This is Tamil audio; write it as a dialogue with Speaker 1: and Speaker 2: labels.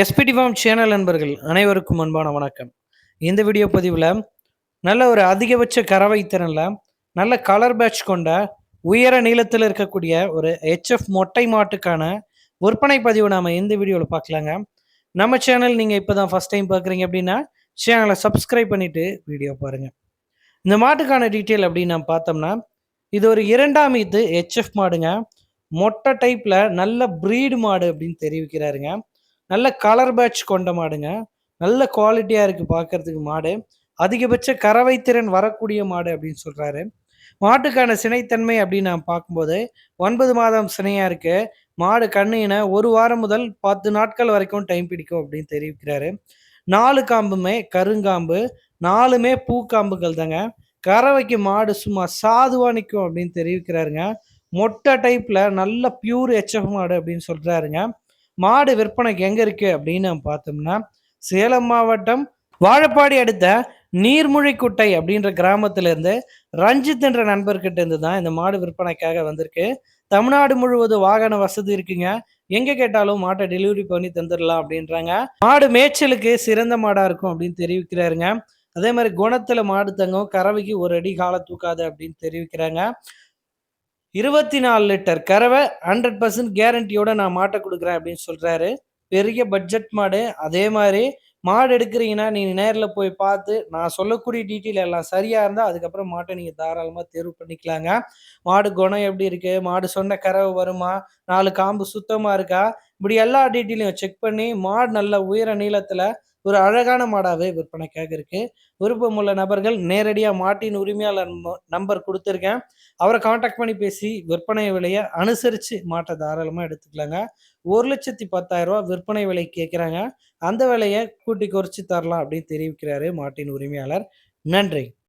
Speaker 1: எஸ்பிடி ஃபார்ம் சேனல் நண்பர்கள் அனைவருக்கும் அன்பான வணக்கம். இந்த வீடியோ பதிவில் நல்ல ஒரு அதிகபட்ச கறவை திறனில் நல்ல கலர் பேட்ச் கொண்ட உயர நீளத்தில் இருக்கக்கூடிய ஒரு ஹெச்எஃப் மொட்டை மாட்டுக்கான விற்பனை பதிவு நாம் இந்த வீடியோவில் பார்க்கலாங்க. நம்ம சேனல் நீங்கள் இப்போ தான் ஃபஸ்ட் டைம் பார்க்குறீங்க அப்படின்னா சேனலை சப்ஸ்கிரைப் பண்ணிவிட்டு வீடியோ பாருங்கள் இந்த மாட்டுக்கான டீட்டெயில் அப்படின்னு நம்ம பார்த்தோம்னா இது ஒரு இரண்டாம் இது ஹெச்எஃப் மாடுங்க. மொட்டை டைப்பில் நல்ல ப்ரீடு மாடு அப்படின்னு தெரிவிக்கிறாருங்க. நல்ல கலர் பேட்ச் கொண்ட மாடுங்க. நல்ல குவாலிட்டியாக இருக்குது பார்க்கறதுக்கு மாடு. அதிகபட்ச கறவை திறன் வரக்கூடிய மாடு அப்படின்னு சொல்கிறாரு மாட்டுக்கான சினைத்தன்மை அப்படின்னு நான் பார்க்கும்போது ஒன்பது மாதம் சினையாக இருக்குது மாடு கண்ணின ஒரு வாரம் முதல் பத்து நாட்கள் வரைக்கும் டைம் பிடிக்கும் அப்படின்னு தெரிவிக்கிறாரு. நாலு காம்புமே கருங்காம்பு நாலுமே பூக்காம்புகள் தாங்க கறவைக்கு மாடு சும்மா சாதுவாக நிற்கும் அப்படின்னு தெரிவிக்கிறாருங்க. மொட்டை டைப்பில் நல்ல பியூர் எச்எஃப் மாடு அப்படின்னு சொல்கிறாருங்க மாடு விற்பனைக்கு எங்கே இருக்குது அப்படின்னு பார்த்தோம்னா சேலம் மாவட்டம் வாழப்பாடி அடுத்த நீர்மொழிக்குட்டை அப்படின்ற கிராமத்திலேருந்து ரஞ்சித் என்ற நண்பர்கிட்ட இருந்து தான் இந்த மாடு விற்பனைக்காக வந்திருக்கு. தமிழ்நாடு முழுவதும் வாகன வசதி இருக்குங்க. எங்க கேட்டாலும் மாட்டை டெலிவரி பண்ணி தந்துடலாம் அப்படின்றாங்க. மாடு மேய்ச்சலுக்கு சிறந்த மாடா இருக்கும் அப்படின்னு தெரிவிக்கிறாருங்க. அதே மாதிரி குணத்துல மாடு தங்கும் கறவைக்கு ஒரு அடி கால தூக்காது அப்படின்னு தெரிவிக்கிறாங்க. இருபத்தி நாலு லிட்டர் கறவை ஹண்ட்ரட் பர்சன்ட் கேரண்டியோட நான் மாட்டை கொடுக்குறேன் அப்படின்னு சொல்கிறாரு பெரிய பட்ஜெட் மாடு அதே மாதிரி மாடு எடுக்கிறீங்கன்னா நீங்கள் நேரில் போய் பார்த்து நான் சொல்லக்கூடிய டீட்டெயில் எல்லாம் சரியாக இருந்தால் அதுக்கப்புறம் மாட்டை நீங்கள் தாராளமாக தேர்வு பண்ணிக்கலாங்க. மாடு குணம் எப்படி இருக்குது மாடு சொன்ன கறவை வருமா? நாலு காம்பு சுத்தமாக இருக்கா? இப்படி எல்லா டீட்டெயிலையும் செக் பண்ணி மாடு நல்ல உயர நீளத்தில் ஒரு அழகான மாடாகவே விற்பனைக்காக இருக்குது விருப்பமுள்ள நபர்கள் நேரடியாக மாட்டின் உரிமையாளர் நம்பர் கொடுத்துருக்கேன். அவரை காண்டாக்ட் பண்ணி பேசி விற்பனை விலையை அனுசரித்து மாட்டை தாராளமாக எடுத்துக்கலாங்க. ஒரு லட்சத்தி பத்தாயிரரூபா விற்பனை விலை கேட்குறாங்க அந்த விலையை கூட்டி குறைச்சி தரலாம் அப்படின்னு தெரிவிக்கிறாரு மாட்டின் உரிமையாளர். நன்றி.